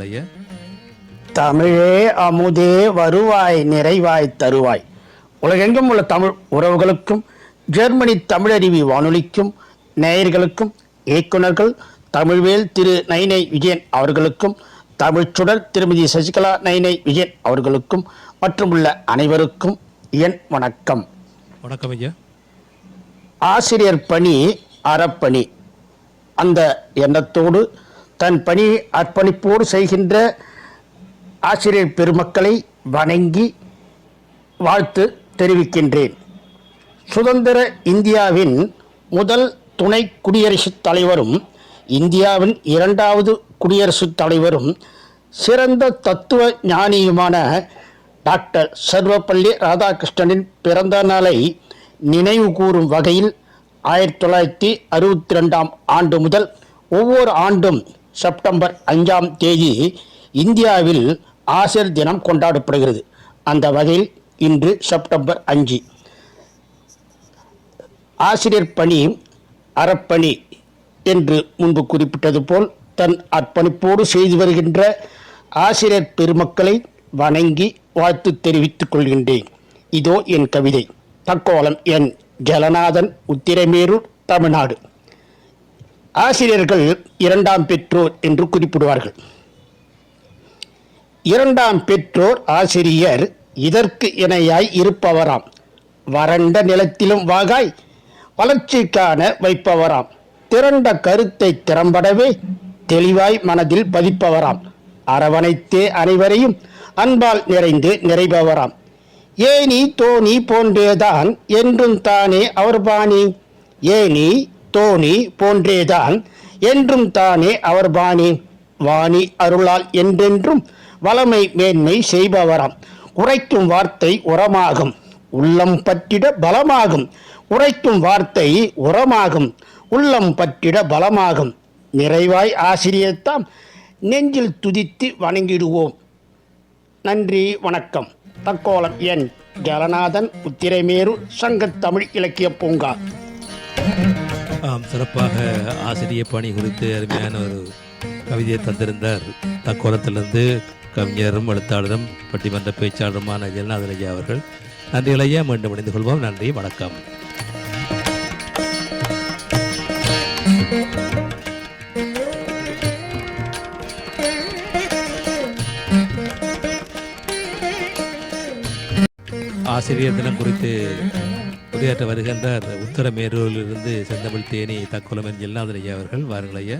ஐயா தமிழே அமுதே வருவாய் நிறைவாய் தருவாய். உலகெங்கும் உள்ள தமிழ் உறவுகளுக்கும் ஜெர்மனி தமிழருவி வானொலிக்கும் நேயர்களுக்கும் இயக்குனர்கள் தமிழ்வேல் திரு நைனை விஜயன் அவர்களுக்கும் தமிழ்ச்சுடர் திருமதி சசிகலா நைனை விஜயன் அவர்களுக்கும் மற்றும் உள்ள அனைவருக்கும் என் வணக்கம். வணக்கம் ஐயா. ஆசிரியர் பணி அறப்பணி. அந்த எண்ணத்தோடு தன் பணி அர்ப்பணிப்போடு செய்கின்ற ஆசிரியர் பெருமக்களை வணங்கி வாழ்த்து தெரிவிக்கின்றேன். சுதந்திர இந்தியாவின் முதல் துணை குடியரசுத் தலைவரும் இந்தியாவின் இரண்டாவது குடியரசுத் தலைவரும் சிறந்த தத்துவ ஞானியுமான டாக்டர் சர்வப்பள்ளி ராதாகிருஷ்ணனின் பிறந்த நாளை நினைவு கூறும் வகையில் ஆயிரத்தி தொள்ளாயிரத்தி அறுபத்தி ரெண்டாம் ஆண்டு முதல் ஒவ்வொரு ஆண்டும் செப்டம்பர் அஞ்சாம் தேதி இந்தியாவில் ஆசிரியர் தினம் கொண்டாடப்படுகிறது. அந்த வகையில் இன்று செப்டம்பர் அஞ்சு. ஆசிரியர் பணி அறப்பணி என்று முன்பு குறிப்பிட்டது போல் தன் அர்ப்பணிப்போடு செய்து வருகின்ற ஆசிரியர் பெருமக்களை வணங்கி வாழ்த்து தெரிவித்துக் கொள்கின்றேன். இதோ என் கவிதை. தக்கோலம் என் ஜலநாதன் உத்திரமேரூர் தமிழ்நாடு. ஆசிரியர்கள் இரண்டாம் பெற்றோர் என்று குறிப்பிடுவார்கள். இரண்டாம் பெற்றோர் ஆசிரியர் இதற்கு இணையாய் இருப்பவராம். வறண்ட நிலத்திலும் வாகாய் வளர்ச்சிக்கான வைப்பவராம். திரண்ட கருத்தை திறம்படவே தெளிவாய் மனதில் பதிப்பவராம். அரவணைத்தே அனைவரையும் அன்பால் நிறைந்து நிறைபவராம். ஏனி தோணி போன்றேதான் என்றும் தானே அவர் பாணி. ஏனி தோணி போன்றேதான் என்றும் தானே அவர் பாணி வாணி அருளால் என்றென்றும் வளமை மேன்மை செய்பவராம். உரைக்கும் வார்த்தை உரமாகும் உள்ளம் பற்றிட பலமாகும். உரைக்கும் வார்த்தை உரமாகும் உள்ளம் பற்றிட பலமாகும். நிறைவாய் ஆசிரியர்தாம் நெஞ்சில் துதித்து வணங்கிடுவோம். நன்றி வணக்கம். தக்கோலம் என் ஜலநாதன் உத்திரைமேரு சங்கத்தமிழ் இலக்கிய பூங்கா. ஆம் சிறப்பாக ஆசிரியர் பணி குறித்து அருமையான ஒரு கவிதையை தந்திருந்தார். தக்கோலத்திலிருந்து கவிஞரும் எழுத்தாளரும் பட்டிமன்ற பேச்சாளருமான ஜெகநாதன் ஐயா அவர்கள் நன்றிகளையே மீண்டும் இணைந்து கொள்வோம். நன்றி வணக்கம். ஆசிரியர் தினம் குறித்து உரையாற்ற வருகின்றார் உத்தரமேரூரிலிருந்து செந்தமிழ் தேனி தக்குலமன் ஜெல்நாதன் ஐயா அவர்கள் வாருங்கள் ஐயா.